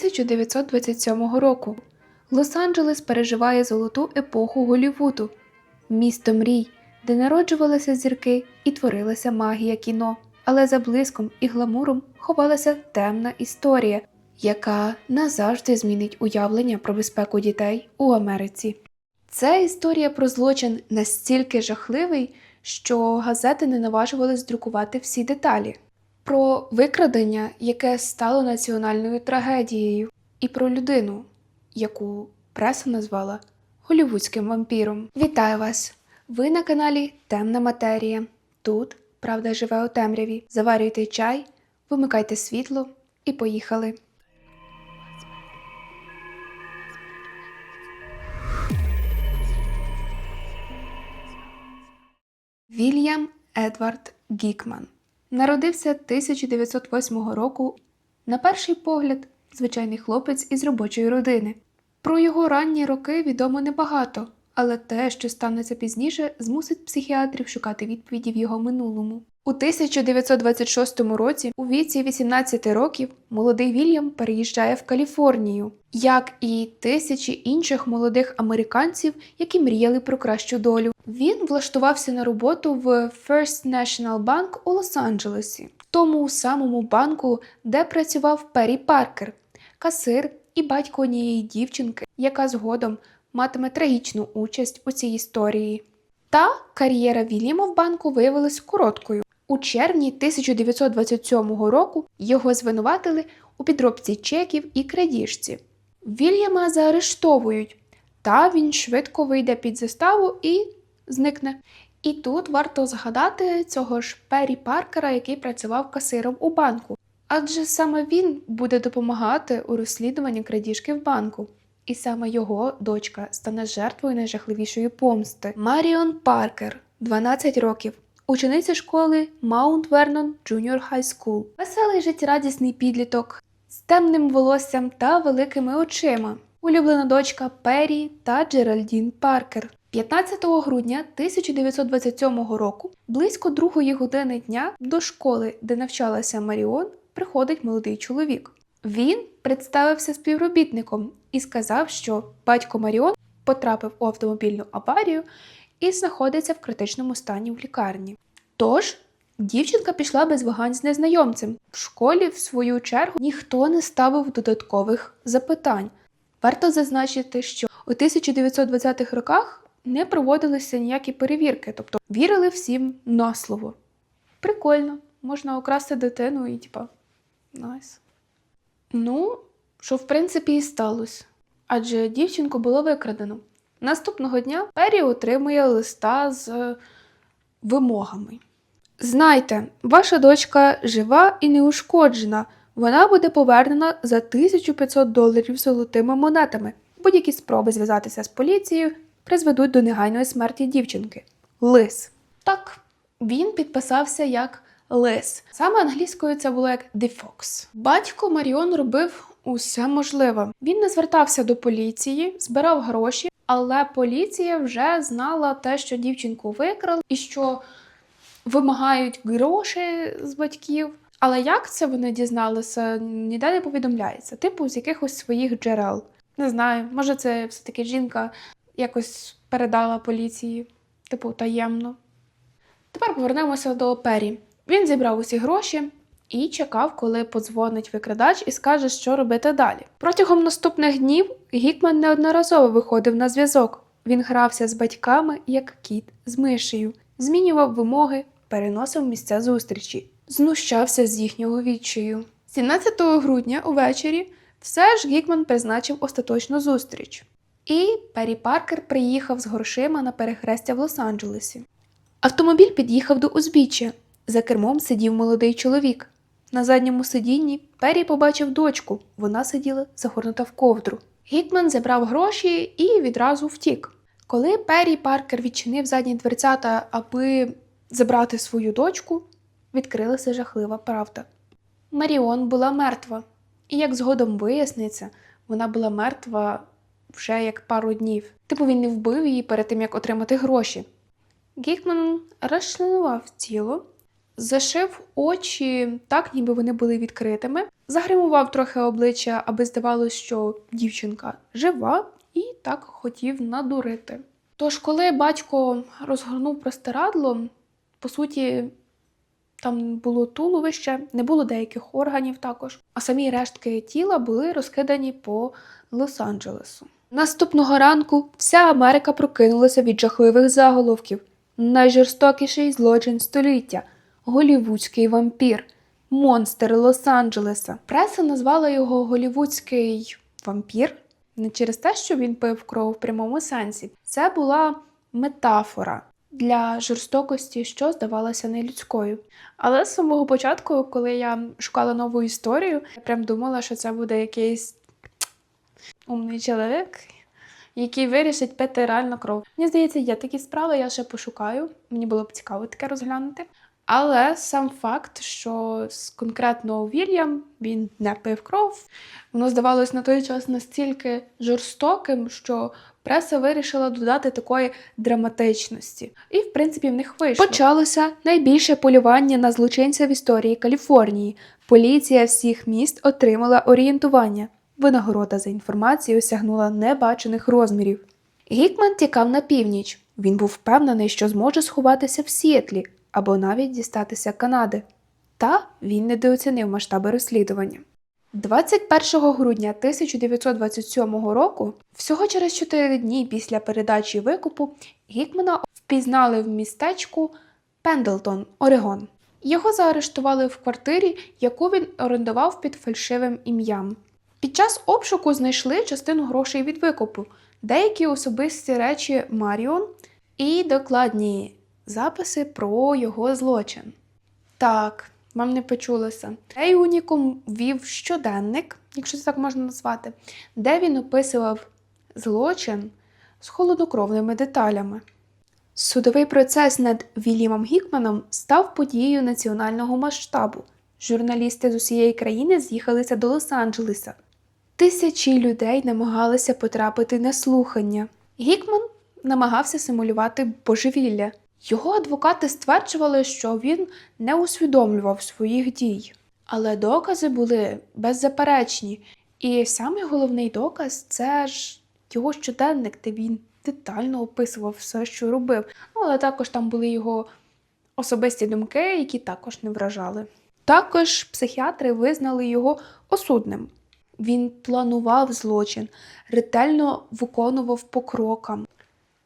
1927 року. Лос-Анджелес переживає золоту епоху Голлівуду, місто мрій, де народжувалися зірки і творилася магія кіно. Але за блиском і гламуром ховалася темна історія, яка назавжди змінить уявлення про безпеку дітей у Америці. Це історія про злочин настільки жахливий, що газети не наважувались друкувати всі деталі. Про викрадення, яке стало національною трагедією, і про людину, яку преса назвала голівудським вампіром. Вітаю вас! Ви на каналі Темна Матерія. Тут правда живе у темряві. Заварюйте чай, вимикайте світло і поїхали. Вільям Едвард Гікман народився 1908 року. На перший погляд, звичайний хлопець із робочої родини. Про його ранні роки відомо небагато, але те, що станеться пізніше, змусить психіатрів шукати відповіді в його минулому. У 1926 році, у віці 18 років, молодий Вільям переїжджає в Каліфорнію, як і тисячі інших молодих американців, які мріяли про кращу долю. Він влаштувався на роботу в First National Bank у Лос-Анджелесі, тому самому банку, де працював Перрі Паркер, касир і батько однієї дівчинки, яка згодом матиме трагічну участь у цій історії. Та кар'єра Вільяма в банку виявилась короткою. У червні 1927 року його звинуватили у підробці чеків і крадіжці. Вільяма заарештовують, та він швидко вийде під заставу і зникне. І тут варто згадати цього ж Перрі Паркера, який працював касиром у банку. Адже саме він буде допомагати у розслідуванні крадіжки в банку. І саме його дочка стане жертвою найжахливішої помсти. Маріон Паркер, 12 років, учениця школи Маунт Вернон Junior High School. Веселий життєрадісний підліток з темним волоссям та великими очима. Улюблена дочка Перрі та Джеральдін Паркер. 15 грудня 1927 року, близько другої години дня, до школи, де навчалася Маріон, приходить молодий чоловік. Він представився співробітником і сказав, що батько Маріон потрапив у автомобільну аварію і знаходиться в критичному стані в лікарні. Тож дівчинка пішла без вагань з незнайомцем. В школі, в свою чергу, ніхто не ставив додаткових запитань. Варто зазначити, що у 1920-х роках не проводилися ніякі перевірки, тобто вірили всім на слово. Прикольно, можна украсти дитину і типа найс. Ну, що в принципі і сталося. Адже дівчинку було викрадено. Наступного дня Пері отримує листа з е, вимогами. Знайте, ваша дочка жива і неушкоджена. Вона буде повернена за 1500 доларів золотими монетами. Будь-які спроби зв'язатися з поліцією призведуть до негайної смерті дівчинки. Лис. Так, він підписався як Лис. Саме англійською це було як The Fox. Батько Маріон робив усе можливе. Він не звертався до поліції, збирав гроші, але поліція вже знала те, що дівчинку викрали і що вимагають гроші з батьків. Але як це вони дізналися, ніде не повідомляється. Типу, з якихось своїх джерел. Не знаю, може, це все-таки жінка якось передала поліції, типу, таємно. Тепер повернемося до Пері. Він зібрав усі гроші і чекав, коли подзвонить викрадач і скаже, що робити далі. Протягом наступних днів Гікман неодноразово виходив на зв'язок. Він грався з батьками, як кіт з мишею, змінював вимоги, переносив місця зустрічі, знущався з їхнього відчаю. 17 грудня увечері все ж Гікман призначив остаточну зустріч. І Перрі Паркер приїхав з грошима на перехрестя в Лос-Анджелесі. Автомобіль під'їхав до узбіччя. За кермом сидів молодий чоловік. На задньому сидінні Перрі побачив дочку. Вона сиділа загорнута в ковдру. Гікман забрав гроші і відразу втік. Коли Перрі Паркер відчинив задні дверцята, аби забрати свою дочку, відкрилася жахлива правда. Маріон була мертва, і як згодом виясниться, вона була мертва вже як пару днів. Типу він не вбив її перед тим, як отримати гроші. Гікман розчленував тіло, зашив очі так, ніби вони були відкритими, загримував трохи обличчя, аби здавалося, що дівчинка жива, і так хотів надурити. Тож, коли батько розгорнув простирадло, по суті, там було туловище, не було деяких органів також, а самі рештки тіла були розкидані по Лос-Анджелесу. Наступного ранку вся Америка прокинулася від жахливих заголовків. Найжорстокіший злочин століття голівудський вампір, монстр Лос-Анджелеса. Преса назвала його голівудський вампір не через те, що він пив кров в прямому сенсі. Це була метафора для жорстокості, що здавалася нелюдською. Але з самого початку, коли я шукала нову історію, я прям думала, що це буде якийсь умний чоловік, який вирішить пити реально кров. Мені здається, є такі справи, я ще пошукаю. Мені було б цікаво таке розглянути. Але сам факт, що з- конкретно Вільям він не пив кров, воно здавалось на той час настільки жорстоким, що преса вирішила додати такої драматичності. І, в принципі, в них вийшло. Почалося найбільше полювання на злочинця в історії Каліфорнії. Поліція всіх міст отримала орієнтування. Винагорода за інформацію осягнула небачених розмірів. Гікман тікав на північ. Він був впевнений, що зможе сховатися в Сіетлі або навіть дістатися Канади. Та він недооцінив масштаби розслідування. 21 грудня 1927 року, всього через 4 дні після передачі викупу, Гікмана впізнали в містечку Пендлтон, Орегон. Його заарештували в квартирі, яку він орендував під фальшивим ім'ям. Під час обшуку знайшли частину грошей від викупу, деякі особисті речі Маріон і докладні записи про його злочин. Так, вам не почулося. Цей унікум вів щоденник, якщо це так можна назвати, де він описував злочин з холоднокровними деталями. Судовий процес над Вільямом Гікманом став подією національного масштабу. Журналісти з усієї країни з'їхалися до Лос-Анджелеса. Тисячі людей намагалися потрапити на слухання. Гікман намагався симулювати божевілля. Його адвокати стверджували, що він не усвідомлював своїх дій. Але докази були беззаперечні. І самий головний доказ це ж його щоденник, де він детально описував все, що робив. Ну, але також там були його особисті думки, які також не вражали. Також психіатри визнали його осудним. Він планував злочин, ретельно виконував по крокам,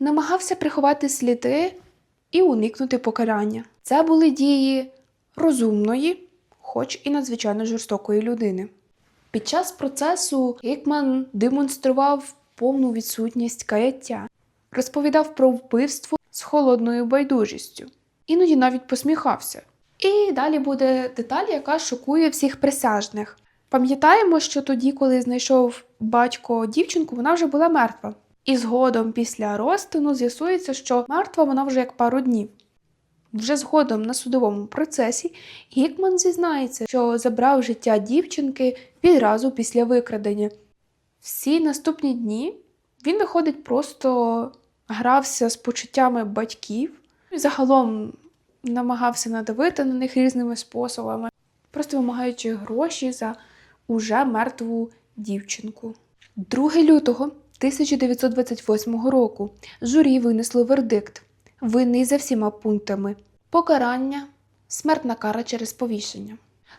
намагався приховати сліди і уникнути покарання. Це були дії розумної, хоч і надзвичайно жорстокої людини. Під час процесу Гікман демонстрував повну відсутність каяття, розповідав про вбивство з холодною байдужістю, іноді навіть посміхався. І далі буде деталь, яка шокує всіх присяжних. Пам'ятаємо, що тоді, коли знайшов батько дівчинку, вона вже була мертва. І згодом після розтину з'ясується, що мертва вона вже як пару днів. Вже згодом на судовому процесі Гікман зізнається, що забрав життя дівчинки відразу після викрадення. Всі наступні дні він виходить, просто грався з почуттями батьків і загалом намагався надавити на них різними способами, просто вимагаючи гроші за уже мертву дівчинку. 2 лютого 1928 року. Журі винесло вердикт. Винний за всіма пунктами. Покарання, смертна кара через повішення.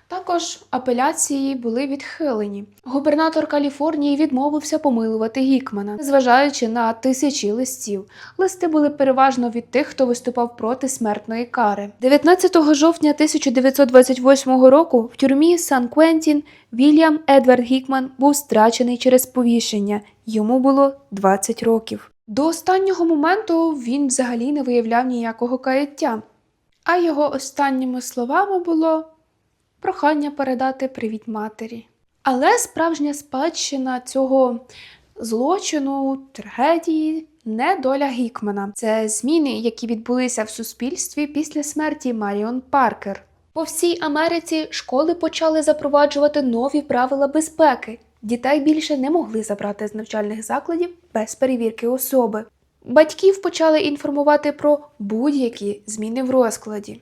Також апеляції були відхилені. Губернатор Каліфорнії відмовився помилувати Гікмана, незважаючи на тисячі листів. Листи були переважно від тих, хто виступав проти смертної кари. 19 жовтня 1928 року в тюрмі Сан Квентін Вільям Едвард Гікман був страчений через повішення. Йому було 20 років. До останнього моменту він взагалі не виявляв ніякого каяття, а його останніми словами було прохання передати привіт матері. Але справжня спадщина цього злочину, трагедії не доля Гікмана. Це зміни, які відбулися в суспільстві після смерті Маріон Паркер. По всій Америці школи почали запроваджувати нові правила безпеки. Дітей більше не могли забрати з навчальних закладів без перевірки особи. Батьків почали інформувати про будь-які зміни в розкладі.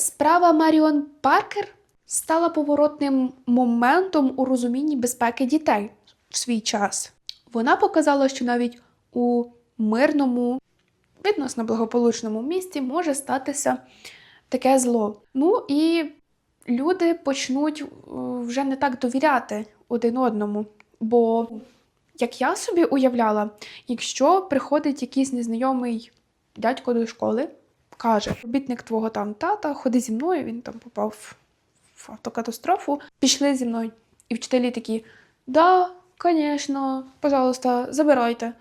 Справа Маріон Паркер стала поворотним моментом у розумінні безпеки дітей в свій час. Вона показала, що навіть у мирному, відносно благополучному місті може статися таке зло. Ну і люди почнуть е, вже не так довіряти один одному. Бо, як я собі уявляла, якщо приходить якийсь незнайомий дядько до школи, каже: робітник твого там тата, ходи зі мною, він там попав в автокатастрофу, пішли зі мною. І вчителі такі: да, звісно, пожалуйста, забирайте.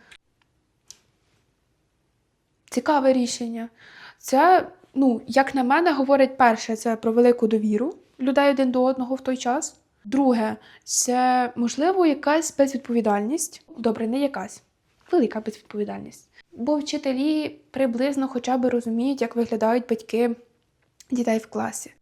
Цікаве рішення. Це, ну, як на мене, говорить перше, це про велику довіру людей один до одного в той час. Друге, це можливо якась безвідповідальність. Добре, не якась, велика безвідповідальність. Бо вчителі приблизно хоча б розуміють, як виглядають батьки дітей в класі.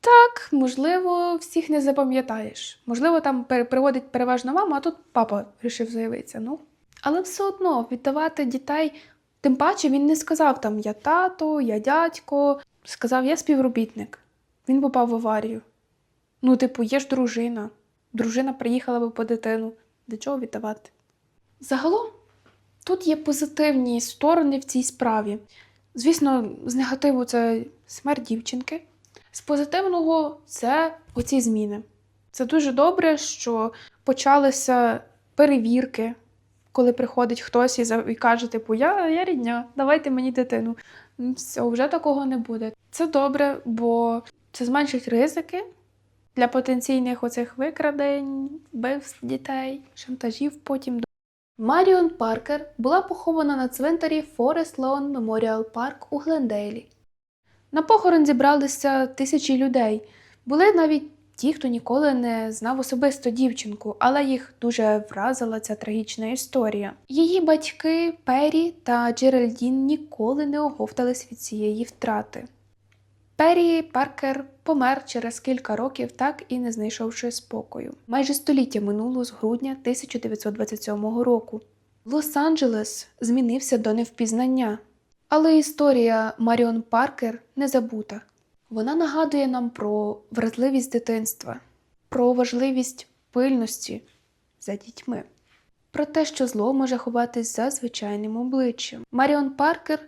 Так, можливо, всіх не запам'ятаєш. Можливо, там приводить переважно мама, а тут папа вирішив заявитися. Ну. Але все одно віддавати дітей, тим паче він не сказав там я тато, я дядько, сказав я співробітник. Він попав в аварію. Ну, типу, є ж дружина. Дружина приїхала би по дитину. До чого віддавати? Загалом, тут є позитивні сторони в цій справі. Звісно, з негативу це смерть дівчинки. З позитивного це оці зміни. Це дуже добре, що почалися перевірки, коли приходить хтось і, каже, типу, я, я рідня, давайте мені дитину. Ну, Все, вже такого не буде. Це добре, бо це зменшить ризики для потенційних оцих викрадень, вбивств дітей, шантажів потім. Маріон Паркер була похована на цвинтарі Forest Lawn Memorial Park у Глендейлі. На похорон зібралися тисячі людей. Були навіть ті, хто ніколи не знав особисто дівчинку, але їх дуже вразила ця трагічна історія. Її батьки Пері та Джеральдін ніколи не оговтались від цієї втрати. Пері Паркер помер через кілька років, так і не знайшовши спокою. Майже століття минуло з грудня 1927 року. Лос-Анджелес змінився до невпізнання. Але історія Маріон Паркер не забута. Вона нагадує нам про вразливість дитинства, про важливість пильності за дітьми, про те, що зло може ховатись за звичайним обличчям. Маріон Паркер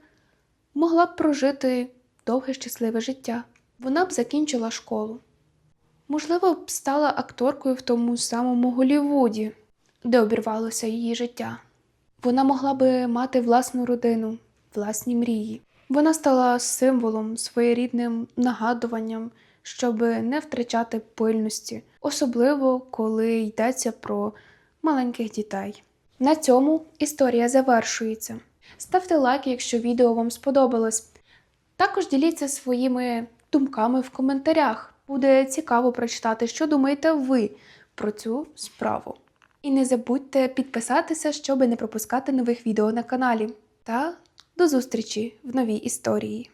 могла б прожити довге щасливе життя. Вона б закінчила школу. Можливо, б стала акторкою в тому самому Голлівуді, де обірвалося її життя. Вона могла би мати власну родину, власні мрії. Вона стала символом, своєрідним нагадуванням, щоб не втрачати пильності, особливо коли йдеться про маленьких дітей. На цьому історія завершується. Ставте лайк, якщо відео вам сподобалось. Також діліться своїми думками в коментарях. Буде цікаво прочитати, що думаєте ви про цю справу. І не забудьте підписатися, щоб не пропускати нових відео на каналі. Та до зустрічі в новій історії.